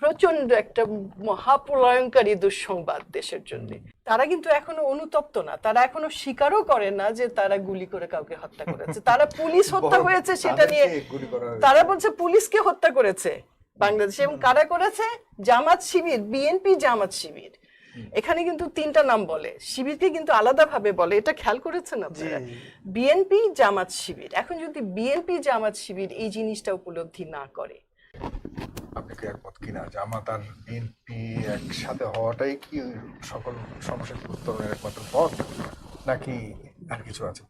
প্রচণ্ড একটা মহাপ্রলয়ঙ্কারী দুঃসংবাদ দেশের জন্য। তারা কিন্তু এখনও অনুতপ্ত না। তারা এখনও স্বীকারও করে না যে তারা গুলি করে কাউকে হত্যা করেছে। তারা পুলিশ হত্যা হয়েছে সেটা নিয়ে। তারা বলছে পুলিশকে হত্যা করেছে বাংলাদেশে। এবং কারা করেছে? জামাত শিবির বিএনপি জামাত শিবির। এখানে কিন্তু তিনটা নাম বলে। শিবিরকে কিন্তু আলাদাভাবে বলে। এটা খেয়াল করেছেন আপনারা? বিএনপি জামাত শিবির। এখন যদি বিএনপি জামাত শিবির এই জিনিসটা উপলব্ধি না করে আপনি একমত কিনা? জামাত আর বিএনপি একসাথে হওয়াটাই কি সকল সমস্যার উত্তরণের একমাত্র পথ? নাকি আর কিছু আছে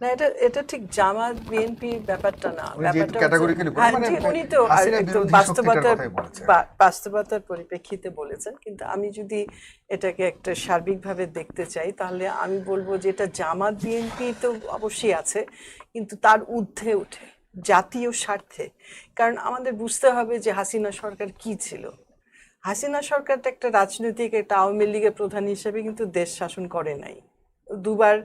না এটা এটা ঠিক জামাত বিএনপি ব্যাপারটা না। মানে বাস্তবতার পরিপ্রেক্ষিতে বলেছেন কিন্তু আমি যদি এটাকে একটা সার্বিকভাবে দেখতে চাই তাহলে আমি বলব যে এটা জামাত বিএনপি তো অবশ্যই আছে কিন্তু তার ঊর্ধ্বে উঠে। জাতীয় স্বার্থে। কারণ আমাদের বুঝতে হবে যে হাসিনা সরকার কি ছিল। হাসিনা সরকারটা একটা রাজনৈতিক, একটা আওয়ামী লীগের প্রধান হিসেবে কিন্তু দেশ শাসন করে নাই। দুবার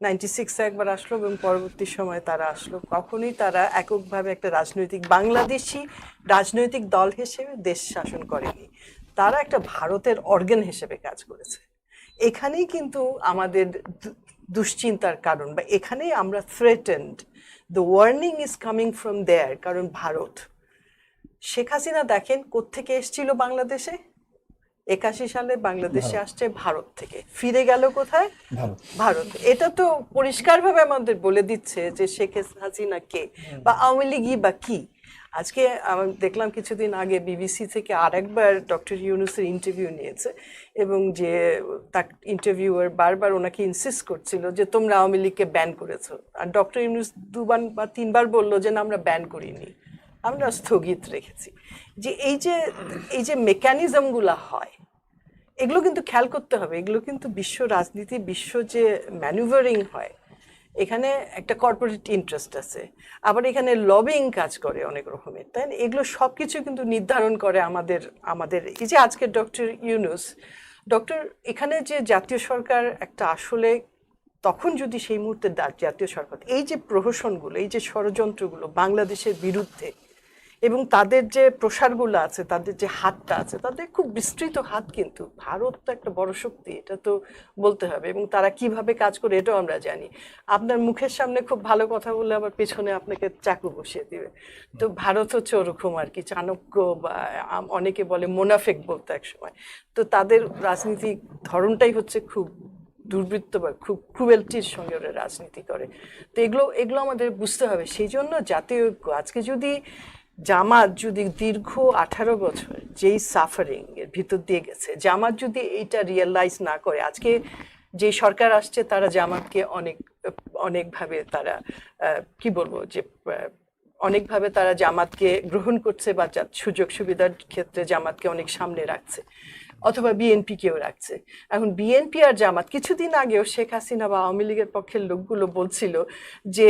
নাইনটি সিক্সে একবার আসলো এবং পরবর্তী সময়ে তারা আসলো। কখনোই তারা এককভাবে একটা রাজনৈতিক বাংলাদেশি রাজনৈতিক দল হিসেবে দেশ শাসন করেনি। তারা একটা ভারতের অর্গান হিসেবে কাজ করেছে। এখানেই কিন্তু আমাদের দুশ্চিন্তার কারণ বা এখানেই আমরা threatened the warning is coming from there কারণ ভারত। শেখ হাসিনা দেখেন কোত্থেকে এসছিল বাংলাদেশে? একাশি সালে বাংলাদেশে আসছে ভারত থেকে। ফিরে গেল কোথায়? ভারত। এটা তো পরিষ্কারভাবে আমাদের বলে দিচ্ছে যে শেখ হাসিনা কে বা আওয়ামী লীগই বা কি। আজকে আমি দেখলাম কিছুদিন আগে বিবিসি থেকে আরেকবার ডক্টর ইউনুসের ইন্টারভিউ নিয়েছে এবং যে তার ইন্টারভিউয়ার বারবার ওনাকে ইনসিস্ট করছিল যে তোমরা আওয়ামী লীগকে ব্যান করেছ। আর ডক্টর ইউনুস দুবার বা তিনবার বলল যে না, আমরা ব্যান করিনি। আমরা স্থগিত রেখেছি। যে এই যে এই যে মেকানিজমগুলো হয়, এগুলো কিন্তু খেয়াল করতে হবে। এগুলো কিন্তু বিশ্ব রাজনীতি, বিশ্ব যে ম্যানুভারিং হয় এখানে একটা কর্পোরেট ইন্টারেস্ট আছে আবার এখানে লবিং কাজ করে অনেক রকমের, তাই না? এগুলো সব কিছু কিন্তু নির্ধারণ করে আমাদের আমাদের এই যে আজকের ডক্টর ইউনুস ডক্টর এখানে যে জাতীয় সরকার একটা আসলে তখন যদি সেই মুহূর্তে জাতীয় সরকার, এই যে প্রহসনগুলো, এই যে ষড়যন্ত্রগুলো বাংলাদেশের বিরুদ্ধে এবং তাদের যে প্রসারগুলো আছে, তাদের যে হাতটা আছে, তাদের খুব বিস্তৃত হাত কিন্তু। ভারত তো একটা বড় শক্তি, এটা তো বলতে হবে। এবং তারা কীভাবে কাজ করে, এটাও আমরা জানি। আপনার মুখের সামনে খুব ভালো কথা বললে আবার পেছনে আপনাকে চাকু বসিয়ে দিবে। তো ভারত হচ্ছে ওরকম আর কি, চাণক্য বা অনেকে বলে মোনাফেক বলতো এক সময়। তো তাদের রাজনীতিক ধরনটাই হচ্ছে খুব দুর্বৃত্ত বা খুব ক্রুয়েলটির সঙ্গে ওরা রাজনীতি করে। তো এগুলো এগুলো আমাদের বুঝতে হবে। সেই জন্য জাতীয় ঐক্য। আজকে যদি জামাত যদি দীর্ঘ আঠারো বছর যেই সাফারিং এর ভিতর দিয়ে গেছে, জামাত যদি এইটা রিয়েলাইজ না করে, আজকে যে সরকার আসছে তারা জামাতকে অনেক, অনেকভাবে তারা কি বলব যে অনেকভাবে তারা জামাতকে গ্রহণ করছে বা সুযোগ সুবিধার ক্ষেত্রে জামাতকে অনেক সামনে রাখছে, অথবা বিএনপি কেও রাখছে। এখন বিএনপি আর জামাত কিছুদিন আগেও শেখ হাসিনা বা আওয়ামী লীগের পক্ষের লোকগুলো বলছিল যে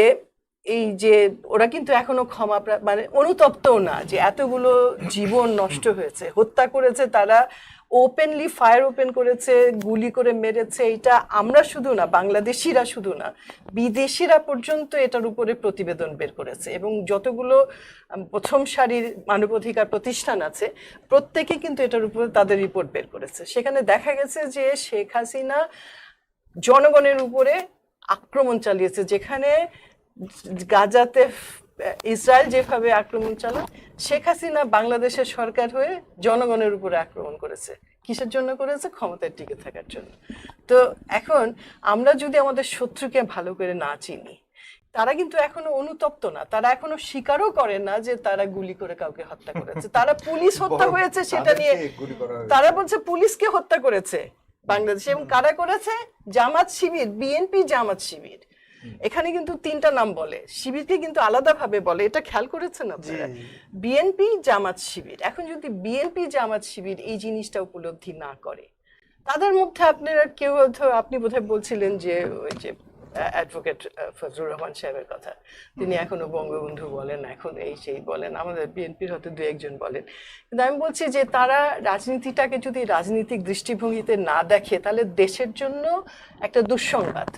এই যে ওরা কিন্তু এখনও ক্ষমা মানে অনুতপ্তও না যে এতগুলো জীবন নষ্ট হয়েছে। হত্যা করেছে তারা ওপেনলি ফায়ার ওপেন করেছে, গুলি করে মেরেছে। এটা আমরা শুধু না, বাংলাদেশিরা শুধু না, বিদেশিরা পর্যন্ত এটার উপরে প্রতিবেদন বের করেছে। এবং যতগুলো প্রথম সারির মানবাধিকার প্রতিষ্ঠান আছে, প্রত্যেকে কিন্তু এটার উপরে তাদের রিপোর্ট বের করেছে। সেখানে দেখা গেছে যে শেখ হাসিনা জনগণের উপরে আক্রমণ চালিয়েছে, যেখানে গাজাতে ইসরায়েল যেভাবে আক্রমণ চালায় শেখ হাসিনা বাংলাদেশের সরকার হয়ে জনগণের উপরে আক্রমণ করেছে। কিসের জন্য করেছে? ক্ষমতায় টিকে থাকার জন্য। তো এখন আমরা যদি আমাদের শত্রুকে ভালো করে না চিনি তারা কিন্তু এখনও অনুতপ্ত না। তারা এখনও স্বীকারও করে না যে তারা গুলি করে কাউকে হত্যা করেছে। তারা পুলিশ হত্যা হয়েছে সেটা নিয়ে। তারা বলছে পুলিশকে হত্যা করেছে বাংলাদেশে। এবং কারা করেছে? জামাত শিবির বিএনপি জামাত শিবির। এখানে কিন্তু তিনটা নাম বলে শিবিরকে কিন্তু আলাদাভাবে বলে এটা খেয়াল করেছেন আপনারা? বিএনপি জামাত শিবির এখন যদি বিএনপি জামাত শিবির এই জিনিসটা উপলব্ধি না করে তাদের মধ্যে আপনারা কেউ আপনি বোধহয় বলছিলেন যে ওই যে অ্যাডভোকেট ফজলুর রহমান সাহেবের কথা তিনি এখনও বঙ্গবন্ধু বলেন এখন এই সেই বলেন আমাদের বিএনপির হয়তো দু একজন বলেন। কিন্তু আমি বলছি যে তারা রাজনীতিটাকে যদি রাজনৈতিক দৃষ্টিভঙ্গিতে না দেখে তাহলে দেশের জন্য একটা দুঃসংবাদ।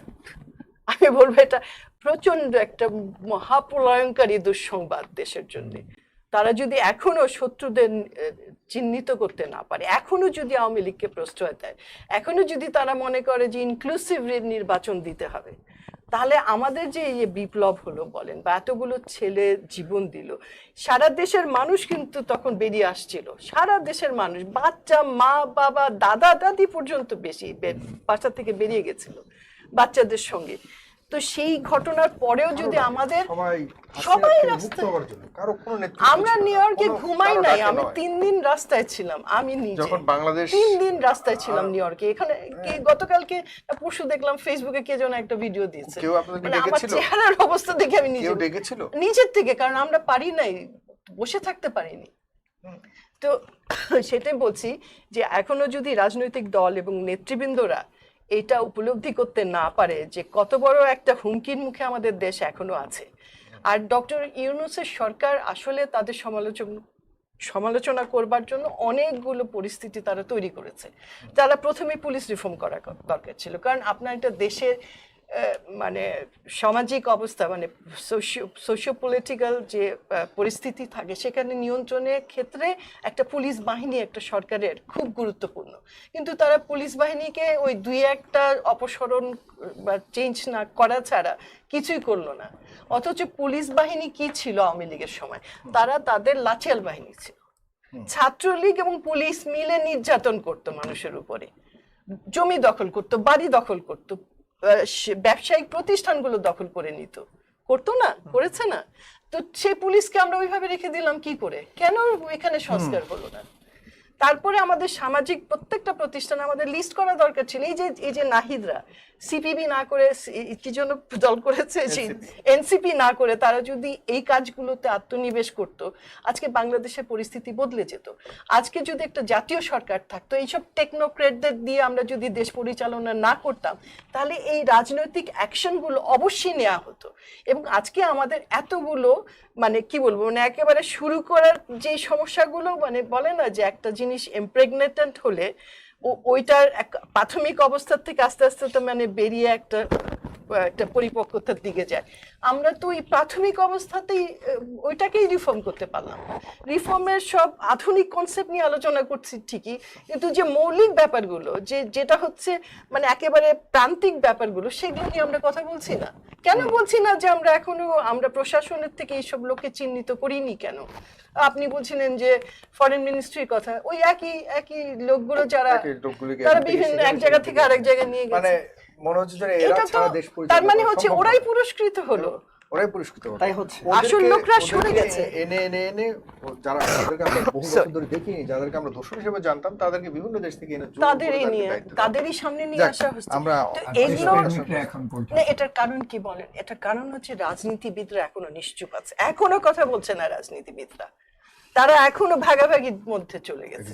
আমি বলব এটা প্রচণ্ড একটা মহাপ্রলয়ঙ্কারী দুঃসংবাদ দেশের জন্য। তারা যদি এখনও শত্রুদের চিহ্নিত করতে না পারে এখনও যদি আওয়ামী লীগকে প্রশ্রয় দেয় এখনও যদি তারা মনে করে যে ইনক্লুসিভ নির্বাচন দিতে হবে তাহলে আমাদের যে এই বিপ্লব হলো বলেন বা এতগুলো ছেলে জীবন দিল সারা দেশের মানুষ কিন্তু তখন বেরিয়ে আসছিল। সারা দেশের মানুষ বাচ্চা মা বাবা দাদা দাদি পর্যন্ত বেশি বাসা থেকে বেরিয়ে গেছিল। বাচ্চাদের সঙ্গে। তো সেই ঘটনার পরেও যদি আমাদের সবাই রাস্তায়- আমরা নিউ ইয়র্কে ঘুমাই নাই আমি তিন দিন রাস্তায় ছিলাম আমি নিজে। বাংলাদেশ তিন দিন রাস্তায় ছিলাম নিউ ইয়র্কে এখানে কে গতকালকে পরশু দেখলাম ফেসবুকে কে যেন একটা ভিডিও দিয়েছে। মানে আমার চেহারার অবস্থা দেখে আমি নিজে নিজের থেকে কারণ আমরা পারি নাই বসে থাকতে পারিনি। তো সেটাই বলছি যে এখনও যদি রাজনৈতিক দল এবং নেতৃবৃন্দরা এটা উপলব্ধি করতে না পারে যে কত বড় একটা হুমকির মুখে আমাদের দেশ এখনও আছে। আর ডক্টর ইউনুসের সরকার আসলে তাদের সমালোচনা সমালোচনা করবার জন্য অনেকগুলো পরিস্থিতি তারা তৈরি করেছে। তারা প্রথমে পুলিশ রিফর্ম করা দরকার ছিল। কারণ আপনার একটা দেশের মানে সামাজিক অবস্থা মানে সোশিও পলিটিক্যাল যে পরিস্থিতি থাকে সেখানে নিয়ন্ত্রণের ক্ষেত্রে একটা পুলিশ বাহিনী একটা সরকারের খুব গুরুত্বপূর্ণ। কিন্তু তারা পুলিশ বাহিনীকে ওই দুই একটা অপসরণ বা চেঞ্জ না করা ছাড়া কিছুই করল না। অথচ পুলিশ বাহিনী কি ছিল আওয়ামী লীগের সময়? তারা তাদের লাঠিয়াল বাহিনী ছিল। ছাত্রলীগ এবং পুলিশ মিলে নির্যাতন করতো মানুষের উপরে। জমি দখল করতো বাড়ি দখল করতো ব্যবসায়িক প্রতিষ্ঠানগুলো দখল করে নিত। করতো না করেছে না। তো সেই পুলিশকে আমরা ওইভাবে রেখে দিলাম কি করে? কেন এখানে সংস্কার হলো না? তারপরে আমাদের সামাজিক প্রত্যেকটা প্রতিষ্ঠান আমাদের লিস্ট করা দরকার ছিল। এই যে এই যে নাহিদরা সিপিবি না করে কি জন্য দল করেছে? এনসিপি না করে তারা যদি এই কাজগুলোতে আত্মনিবেশ করত আজকে বাংলাদেশের পরিস্থিতি বদলে যেত। আজকে যদি একটা জাতীয় সরকার থাকতো এইসব টেকনোক্রেটদের দিয়ে আমরা যদি দেশ পরিচালনা না করতাম তাহলে এই রাজনৈতিক অ্যাকশনগুলো অবশ্যই নেওয়া হতো। এবং আজকে আমাদের এতগুলো মানে কি বলব মানে একেবারে শুরু করার যে সমস্যাগুলো মানে বলে না যে একটা জিনিস ইমপ্রেগনেটেন্ট হলে ও- ওইটার এক প্রাথমিক অবস্থার থেকে আস্তে আস্তে তো মানে বেরিয়ে একটা একটা পরিপক্কতার দিকে যায়। আমরা তো ওই প্রাথমিক অবস্থাতেই ওইটাকেই রিফর্ম করতে পারলাম। রিফর্মের সব আধুনিক কনসেপ্ট নিয়ে আলোচনা করছি ঠিকই কিন্তু যে মৌলিক ব্যাপারগুলো যে যেটা হচ্ছে মানে একেবারে প্রান্তিক ব্যাপারগুলো সেগুলো নিয়ে আমরা কথা বলছি না। কেন বলছি না যে আমরা এখনও আমরা প্রশাসনের থেকে এইসব লোককে চিহ্নিত করিনি কেন? আপনি বলছিলেন যে ফরেন মিনিস্ট্রির কথা ওই একই একই লোকগুলো যারা তারা বিভিন্ন এক জায়গা থেকে আরেক জায়গায় নিয়ে মানে গেছে। মনে হচ্ছে যেন এরা এটা দেশ পরিচালনা তার মানে হচ্ছে ওরাই পুরস্কৃত হলো। ওরাই পুরস্কৃত হলো। তাই হচ্ছে। আসল লোকরা সরে গেছে। এনে এনে এনে যারা যাদেরকে আমরা বহু বছর ধরে দেখিনি যাদেরকে আমরা দোষর হিসেবে জানতাম তাদেরকে বিভিন্ন দেশ থেকে এনে তাদেরই নিয়ে তাদেরই সামনে নিয়ে আসা হচ্ছে। আমরা এগুলো না এটার কারণ কি বলেন? এটার কারণ হচ্ছে রাজনীতিবিদরা এখনও নিশ্চুপ আছে। এখনও কথা বলছে না রাজনীতিবিদরা। তারা এখনও ভাগাভাগির মধ্যে চলে গেছে।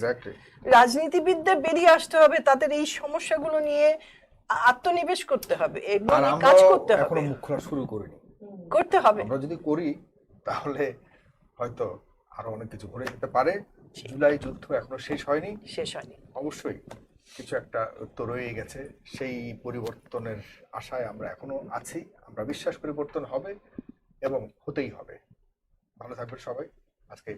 রাজনীতিবিদদের বেরিয়ে আসতে হবে তাদের এই সমস্যাগুলো নিয়ে। আত্মনিবেশ করতে হবে আমরা কাজ করতে হবে এখনও মুখ খোলা শুরু করিনি। করতে হবে। আমরা যদি করি তাহলে হয়তো আরও অনেক কিছু ঘটে যেতে পারে। জুলাই যুদ্ধ এখনও শেষ হয়নি। শেষ হয়নি। অবশ্যই কিছু একটা তো রয়ে গেছে। সেই পরিবর্তনের আশায় আমরা এখনও আছি। আমরা বিশ্বাস পরিবর্তন হবে এবং হতেই হবে। ভালো থাকবেন সবাই। আজকে